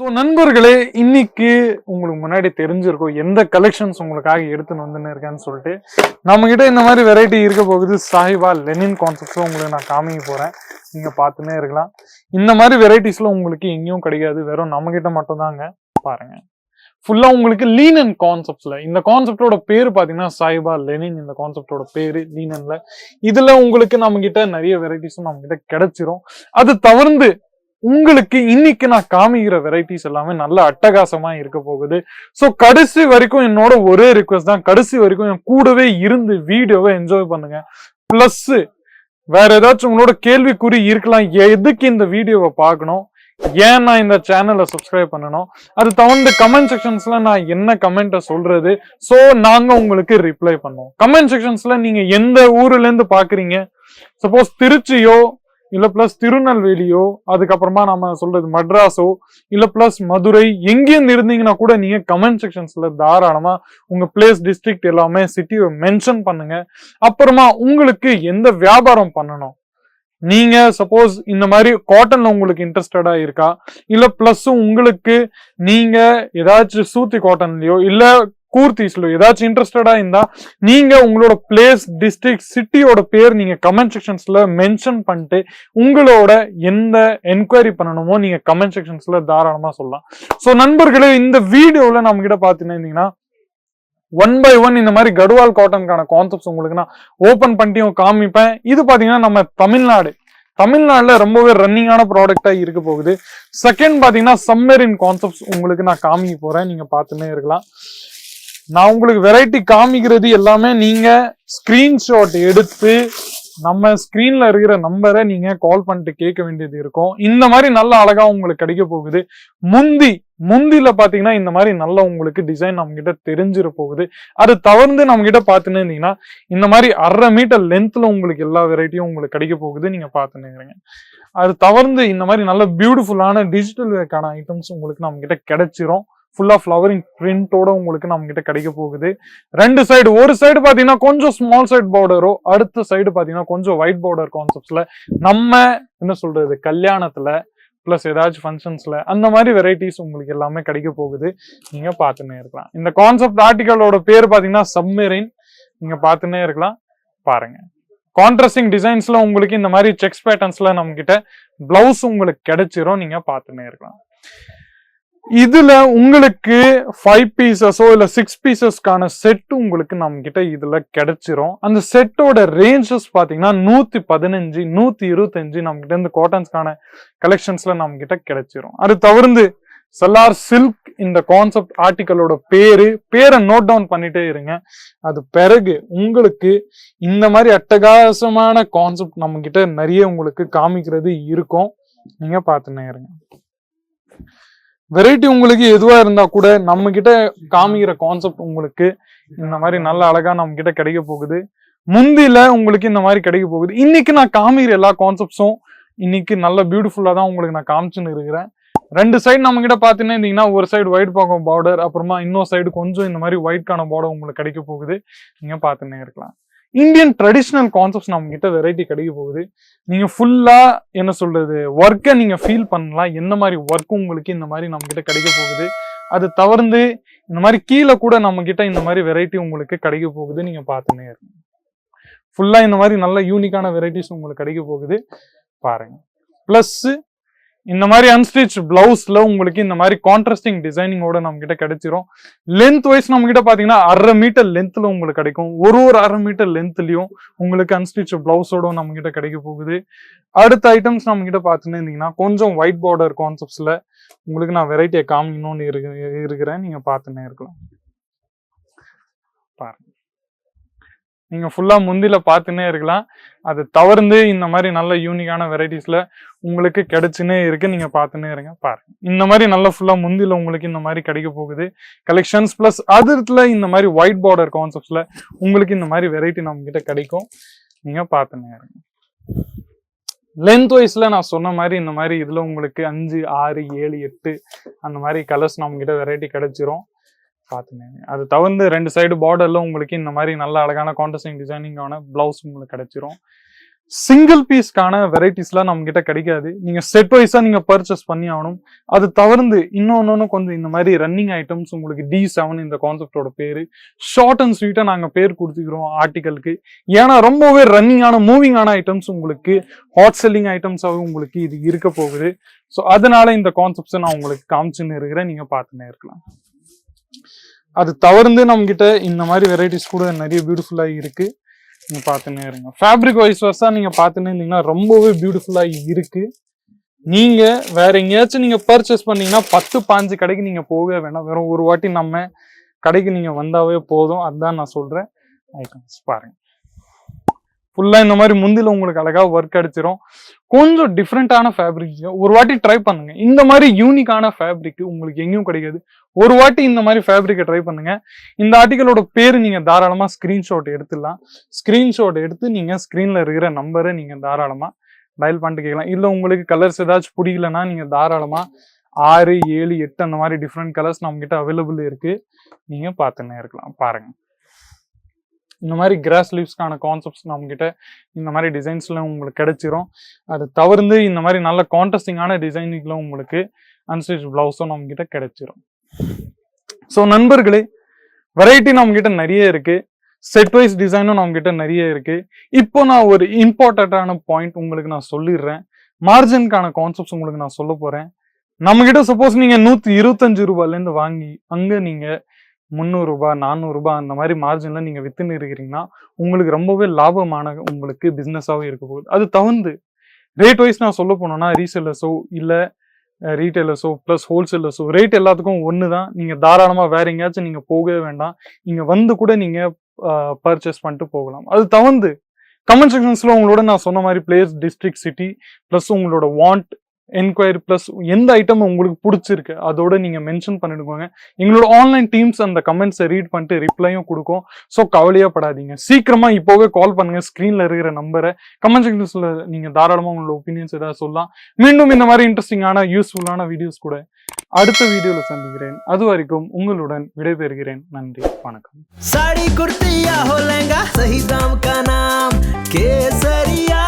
So நண்பர்களே இன்னைக்கு உங்களுக்கு முன்னாடி தெரிஞ்சிருக்கும் எந்த கலெக்ஷன்ஸ் உங்களுக்காக எடுத்துன்னு வந்துன்னு இருக்கேன்னு சொல்லிட்டு நம்ம கிட்ட இந்த மாதிரி வெரைட்டி இருக்க போகுது. சாஹிபா லெனின் கான்செப்ட்ஸும் உங்களுக்கு நான் காமிக்க போறேன். நீங்க பார்த்துன்னே இருக்கலாம். இந்த மாதிரி வெரைட்டிஸ்ல உங்களுக்கு எங்கேயும் கிடைக்காது வெறும் நம்ம கிட்ட மட்டும் தாங்க பாருங்க ஃபுல்லா உங்களுக்கு லீனன் அண்ட் கான்செப்ட்ஸ்ல இந்த கான்செப்டோட பேர் பாத்தீங்கன்னா சாய்பா லெனின் இந்த கான்செப்டோட பேரு லீனன்ல இதுல உங்களுக்கு நம்ம கிட்ட நிறைய வெரைட்டிஸும் நம்ம கிட்ட கிடைச்சிரும். அது தவிர்த்து உங்களுக்கு இன்னைக்கு நான் காமிக்கிற வெரைட்டிஸ் எல்லாமே நல்ல அட்டகாசமா இருக்க போகுது. ஸோ கடைசி வரைக்கும் என்னோட ஒரே ரிக்வஸ்ட் தான். கடைசி வரைக்கும் என் கூடவே இருந்து வீடியோவை என்ஜாய் பண்ணுங்க. பிளஸ் வேற ஏதாச்சும் உங்களோட கேள்விக்குறி இருக்கலாம். எதுக்கு இந்த வீடியோவை பார்க்கணும்? ஏன் நான் இந்த சேனலை சப்ஸ்கிரைப் பண்ணணும்? அது தகுந்த கமெண்ட் செக்ஷன்ஸ்ல நான் என்ன கமெண்ட்டை சொல்றது? ஸோ நாங்க உங்களுக்கு ரிப்ளை பண்ணுவோம். கமெண்ட் செக்ஷன்ஸ்ல நீங்க எந்த ஊர்ல இருந்து பாக்குறீங்க சப்போஸ் திருச்சியோ இல்லை ப்ளஸ் திருநெல்வேலியோ அதுக்கப்புறமா நம்ம சொல்றது மட்ராஸோ இல்லை ப்ளஸ் மதுரை எங்கேருந்து இருந்தீங்கன்னா கூட நீங்கள் கமெண்ட் செக்ஷன்ஸில் தாராளமாக உங்கள் பிளேஸ் டிஸ்ட்ரிக்ட் எல்லாமே சிட்டியை மென்ஷன் பண்ணுங்க. அப்புறமா உங்களுக்கு எந்த வியாபாரம் பண்ணணும்? நீங்க சப்போஸ் இந்த மாதிரி காட்டன்ல உங்களுக்கு இன்ட்ரெஸ்டடா இருக்கா? இல்ல பிளஸ் உங்களுக்கு நீங்க ஏதாச்சும் சூத்தி காட்டன்லயோ இல்ல கூர்த்தீஸ்லோ ஏதாச்சும் இன்ட்ரெஸ்டடா இருந்தா நீங்க உங்களோட பிளேஸ் டிஸ்ட்ரிக்ட் சிட்டியோட பேர் நீங்க கமெண்ட் செக்ஷன்ஸ்ல மென்ஷன் பண்ணிட்டு உங்களோட எந்த என்கொயரி பண்ணணுமோ நீங்க கமெண்ட் செக்ஷன்ஸ்ல தாராளமா சொல்லலாம். ஸோ நண்பர்களே இந்த வீடியோல நம்ம கிட்ட பாத்தீங்கன்னா ஒன் பை ஒன் இந்த மாதிரி கடுவால் காட்டனுக்கான கான்செப்ட்ஸ் உங்களுக்கு நான் ஓபன் பண்ணியும் காமிப்பேன். இது பாத்தீங்கன்னா நம்ம தமிழ்நாடு. தமிழ்நாடுல ரொம்பவே ரன்னிங்கான ப்ராடக்டா இருக்க போகுது. செகண்ட் பாத்தீங்கன்னா சம்மரின் கான்செப்ட்ஸ் உங்களுக்கு நான் காமிக்க போறேன். நீங்க பார்த்துன்னே இருக்கலாம். நான் உங்களுக்கு வெரைட்டி காமிக்கிறது எல்லாமே நீங்க ஸ்கிரீன்ஷாட் எடுத்து நம்ம ஸ்கிரீன்ல இருக்கிற நம்பரை நீங்க கால் பண்ணிட்டு கேட்க வேண்டியது இருக்கும். இந்த மாதிரி நல்ல அழகா உங்களுக்கு கிடைக்க போகுது. முந்தி முந்தில பாத்தீங்கன்னா இந்த மாதிரி நல்ல உங்களுக்கு டிசைன் நம்ம கிட்ட தெரிஞ்சிட போகுது. அது தவிர்த்து நம்ம கிட்ட பாத்துன்னு இருந்தீங்கன்னா இந்த மாதிரி அரை மீட்டர் லென்த்ல உங்களுக்கு எல்லா வெரைட்டியும் உங்களுக்கு கிடைக்க போகுது நீங்க பாத்துன்னு அது தவிர்த்து இந்த மாதிரி நல்ல பியூட்டிஃபுல்லான டிஜிட்டல் வேக்கான ஐட்டம்ஸ் உங்களுக்கு நம்ம கிட்ட கிடைச்சிரும். ஃபுல்லாக ஃப்ளவரிங் பிரிண்டோட உங்களுக்கு நம்ம கிட்ட கிடைக்க போகுது. ரெண்டு சைடு ஒரு சைடு பார்த்தீங்கன்னா கொஞ்சம் ஸ்மால் சைடு பார்டரோ அடுத்த சைடு பார்த்தீங்கன்னா கொஞ்சம் ஒயிட் பார்டர் கான்செப்ட்ஸில் நம்ம என்ன சொல்றது கல்யாணத்தில் ப்ளஸ் ஏதாச்சும் ஃபங்க்ஷன்ஸில் அந்த மாதிரி வெரைட்டிஸ் உங்களுக்கு எல்லாமே கிடைக்க போகுது. நீங்கள் பார்த்துன்னே இருக்கலாம். இந்த கான்செப்ட் ஆர்டிக்கலோட பேர் பார்த்தீங்கன்னா சப்மெரின் நீங்கள் பார்த்துன்னே இருக்கலாம். பாருங்க. கான்ட்ரஸ்டிங் டிசைன்ஸில் உங்களுக்கு இந்த மாதிரி செக்ஸ் பேட்டர்ன்ஸில் நம்ம ப்ளவுஸ் உங்களுக்கு கிடைச்சிரும். நீங்கள் பார்த்துன்னே இருக்கலாம். இதுல உங்களுக்கு ஃபைவ் பீசஸோ இல்ல சிக்ஸ் பீசஸ்க்கான செட் உங்களுக்கு நம்ம கிட்ட இதுல கிடைச்சிரும். அந்த செட்டோட ரேஞ்சஸ் பாத்தீங்கன்னா நூத்தி பதினஞ்சு நூத்தி இருபத்தஞ்சு நம்ம கிட்ட இருந்து காட்டன்ஸ்க்கான கலெக்ஷன்ஸ்ல நம்ம கிட்ட கிடைச்சிரும். அது தவிர்த்து செல்லார் சில்க் இந்த கான்செப்ட் ஆர்டிக்கலோட பேரு பேரை நோட் டவுன் பண்ணிட்டே இருங்க. அது பிறகு உங்களுக்கு இந்த மாதிரி அட்டகாசமான கான்செப்ட் நம்ம கிட்ட நிறைய உங்களுக்கு காமிக்கிறது இருக்கும். நீங்க பார்த்துன்னே இருங்க வெரைட்டி உங்களுக்கு எதுவா இருந்தா கூட நம்ம கிட்ட காமிக்கிற கான்செப்ட் உங்களுக்கு இந்த மாதிரி நல்ல அழகா நம்ம கிட்ட கிடைக்க போகுது. முந்தில உங்களுக்கு இந்த மாதிரி கிடைக்க போகுது. இன்னைக்கு நான் காமிக்கிற எல்லா கான்செப்ட்ஸும் இன்னைக்கு நல்ல பியூட்டிஃபுல்லா தான் உங்களுக்கு நான் காமிச்சுன்னு இருக்கிறேன். ரெண்டு சைடு நம்ம கிட்ட பாத்தீங்கன்னா ஒரு சைடு ஒயிட் பாக்கம் பார்டர் அப்புறமா இன்னொரு சைடு கொஞ்சம் இந்த மாதிரி ஒயிட்கான பார்டர் உங்களுக்கு கிடைக்க போகுது. நீங்க பார்த்துன்னே இருக்கலாம். இந்தியன் ட்ரெடிஷ்னல் கான்செப்ட்ஸ் நம்ம கிட்ட வெரைட்டி கிடைக்க போகுது. நீங்க ஃபுல்லா என்ன சொல்றது ஒர்க்கை நீங்க ஃபீல் பண்ணலாம். என்ன மாதிரி ஒர்க்கும் உங்களுக்கு இந்த மாதிரி நம்ம கிட்ட கிடைக்க போகுது. அது தவிர்த்து இந்த மாதிரி கீழே கூட நம்ம கிட்ட இந்த மாதிரி வெரைட்டி உங்களுக்கு கிடைக்க போகுது. நீங்க பார்த்துனே இருக்கணும் ஃபுல்லா இந்த மாதிரி நல்ல யூனிக்கான வெரைட்டிஸ் உங்களுக்கு கிடைக்க போகுது. பாருங்க. பிளஸ் இந்த மாதிரி அன்ஸ்டிச் பிளவுஸ்ல உங்களுக்கு இந்த மாதிரி கான்ட்ராஸ்டிங் டிசைனிங்கோட நம்ம கிட்ட கிடைச்சிரும். லென்த் வைஸ் நம்ம கிட்ட பாத்தீங்கன்னா அரை மீட்டர் லென்த்ல உங்களுக்கு கிடைக்கும். ஒரு ஒரு அரை மீட்டர் லென்த்லயும் உங்களுக்கு அன்ஸ்டிச் பிளவுஸோட நம்ம கிட்ட கிடைக்க போகுது. அடுத்த ஐட்டம்ஸ் நம்ம கிட்ட பாத்துன்னு இருந்தீங்கன்னா கொஞ்சம் ஒயிட் பார்டர் கான்செப்ட்ஸ்ல உங்களுக்கு நான் வெரைட்டியை காமிக்கணும்னு இருக்கிறேன். நீங்க பார்த்துன்னே இருக்கலாம். பாருங்க. நீங்க ஃபுல்லா முந்தில பார்த்துன்னே இருக்கலாம். அது தவிர்த்து இந்த மாதிரி நல்ல யூனிக்கான வெரைட்டிஸ்ல உங்களுக்கு கிடைச்சுன்னே இருக்கு. நீங்க பார்த்துன்னே இருங்க பாருங்க. இந்த மாதிரி நல்ல ஃபுல்லா முந்தில உங்களுக்கு இந்த மாதிரி கிடைக்க போகுது. கலெக்ஷன்ஸ் பிளஸ் அதிரத்துல இந்த மாதிரி ஒயிட் பார்டர் கான்செப்ட்ஸில் உங்களுக்கு இந்த மாதிரி வெரைட்டி நம்ம கிட்ட கிடைக்கும். நீங்க பார்த்துன்னே இருங்க. லென்த் வைஸ்ல நான் சொன்ன மாதிரி இந்த மாதிரி இதுல உங்களுக்கு அஞ்சு ஆறு ஏழு எட்டு அந்த மாதிரி கலர்ஸ் நம்ம கிட்ட வெரைட்டி கிடைச்சிரும். பார்த்துங்க அது தவிர்த்து ரெண்டு சைடு பார்டர்ல உங்களுக்கு இந்த மாதிரி நல்ல அழகான கான்ட்ரஸ்டிங் டிசைனிங்கான பிளவுஸ் உங்களுக்கு கிடைச்சிரும். சிங்கிள் பீஸ்க்கான வெரைட்டிஸ்லாம் நம்ம கிட்ட கிடைக்காது. நீங்க செட் வைஸா நீங்க பர்ச்சேஸ் பண்ணி ஆகணும். அது தவிர்த்து இன்னொன்னு கொஞ்சம் இந்த மாதிரி ரன்னிங் ஐட்டம்ஸ் உங்களுக்கு டி செவன் இந்த கான்செப்டோட பேரு. ஷார்ட் அண்ட் ஸ்வீட்டா நாங்க பேர் கொடுத்துக்கிறோம் ஆர்டிகலுக்கு ஏன்னா ரொம்பவே ரன்னிங்கான மூவிங்கான ஐட்டம்ஸ் உங்களுக்கு ஹாட் செல்லிங் ஐட்டம்ஸாகவும் உங்களுக்கு இது இருக்க போகுது. ஸோ அதனால இந்த கான்செப்ட்ஸை நான் உங்களுக்கு காமிச்சுன்னு இருக்கிறேன். நீங்க பார்த்துன்னே இருக்கலாம். அது தவிர்த்து நம்ம இந்த மாதிரி வெரைட்டிஸ் கூட நிறைய பியூட்டிஃபுல்லாக இருக்குது நீங்கள் பார்த்துன்னே இருங்க. ஃபேப்ரிக் வைஸ் வர்ஸாக நீங்கள் பார்த்துன்னு இருந்தீங்கன்னா ரொம்பவே பியூட்டிஃபுல்லாக இருக்குது நீங்கள் வேற எங்கேயாச்சும் நீங்கள் பர்ச்சேஸ் பண்ணீங்கன்னா பத்து பாஞ்சு கடைக்கு நீங்கள் போகவே வேணாம். வெறும் ஒரு வாட்டி நம்ம கடைக்கு நீங்கள் வந்தாவே போதும். அதுதான் நான் சொல்கிறேன் ஐட்டம்ஸ் பாருங்க. ஃபுல்லாக இந்த மாதிரி முந்தில உங்களுக்கு அழகாக ஒர்க் அடிச்சிடும் கொஞ்சம் டிஃப்ரெண்ட்டான ஃபேப்ரிக் ஒரு வாட்டி ட்ரை பண்ணுங்க. இந்த மாதிரி யூனிக்கான ஃபேப்ரிக் உங்களுக்கு எங்கேயும் கிடைக்காது. ஒரு வாட்டி இந்த மாதிரி ஃபேப்ரிக்கை ட்ரை பண்ணுங்க. இந்த ஆர்டிக்கலோட பேர் நீங்கள் தாராளமாக ஸ்க்ரீன்ஷாட் எடுத்துடலாம். ஸ்க்ரீன்ஷாட் எடுத்து நீங்கள் ஸ்க்ரீனில் இருக்கிற நம்பரை நீங்கள் தாராளமாக டயல் பண்ணிட்டு கேட்கலாம். இல்லை உங்களுக்கு கலர்ஸ் ஏதாச்சும் பிடிக்கலன்னா நீங்கள் தாராளமாக ஆறு ஏழு எட்டு அந்த மாதிரி டிஃப்ரெண்ட் கலர்ஸ் நம்மக்கிட்ட அவைலபிள் இருக்குது நீங்கள் பார்த்துன்னே இருக்கலாம் பாருங்கள் இந்த மாதிரி கிராஸ் லீவ்ஸ்க்கான கான்செப்ட்ஸ் நம்மக்கிட்ட இந்த மாதிரி டிசைன்ஸ்லாம் உங்களுக்கு கிடைச்சிரும். அது தவிர்த்து இந்த மாதிரி நல்ல கான்டஸ்டிங்கான டிசைனிங்ல உங்களுக்கு அன்ஸ்டிச் பிளவுஸும் நம்மக்கிட்ட கிடைச்சிரும். ஸோ நண்பர்களே வெரைட்டி நம்மக்கிட்ட நிறைய இருக்குது செட் வைஸ் டிசைனும் நம்மக்கிட்ட நிறைய இருக்குது இப்போ நான் ஒரு இம்பார்ட்டண்ட்டான பாயிண்ட் உங்களுக்கு நான் சொல்லிடுறேன். மார்ஜினுக்கான கான்செப்ட்ஸ் உங்களுக்கு நான் சொல்ல போகிறேன் நம்மகிட்ட சப்போஸ் நீங்கள் நூற்றி இருபத்தஞ்சு ரூபாயிலேருந்து வாங்கி அங்கே நீங்கள் முந்நூறுரூபா நானூறுரூபா அந்த மாதிரி மார்ஜினில் நீங்கள் வித்துன்னு இருக்கிறீங்கன்னா உங்களுக்கு ரொம்பவே லாபமான உங்களுக்கு பிஸ்னஸாகவே இருக்க போகுது. அது தகுந்து. ரேட் வைஸ் நான் சொல்ல போனோன்னா ரீசேலர்ஸோ இல்லை ரீட்டைலர்ஸோ ப்ளஸ் ஹோல்சேலர்ஸோ ரேட் எல்லாத்துக்கும் ஒன்று தான். நீங்கள் தாராளமாக வேற எங்கேயாச்சும் நீங்கள் போகவே வேண்டாம். இங்கே வந்து கூட நீங்கள் பர்ச்சேஸ் பண்ணிட்டு போகலாம். அது தகுந்து. கமெண்ட் செக்ஷன்ஸில் உங்களோட நான் சொன்ன மாதிரி பிளேஸ் டிஸ்ட்ரிக்ட் சிட்டி ப்ளஸ் உங்களோட வாண்ட் என்கொயரி ப்ளஸ் எந்த ஐட்டம் உங்களுக்கு பிடிச்சிருக்கு அதோட நீங்கள் மென்ஷன் பண்ணிடுவாங்க எங்களோட ஆன்லைன் டீம்ஸ் அந்த கமெண்ட்ஸை ரீட் பண்ணிட்டு ரிப்ளையும் கொடுக்கும். ஸோ கவலையாகப்படாதீங்க சீக்கிரமாக இப்போவே கால் பண்ணுங்கள் ஸ்க்ரீனில் இருக்கிற நம்பரை கமெண்ட் செக்ஷன்ஸில் நீங்கள் தாராளமாக உங்களோட ஒப்பீனியன்ஸ் ஏதாவது சொல்லலாம். மீண்டும் இந்த மாதிரி இன்ட்ரெஸ்டிங்கான யூஸ்ஃபுல்லான வீடியோஸ் கூட அடுத்த வீடியோவில் சந்திக்கிறேன். அது வரைக்கும் உங்களுடன் விடைபெறுகிறேன். நன்றி. வணக்கம். சாடி குர்த்தியா ஹோலங்கா சஹிதாம் கேசரியா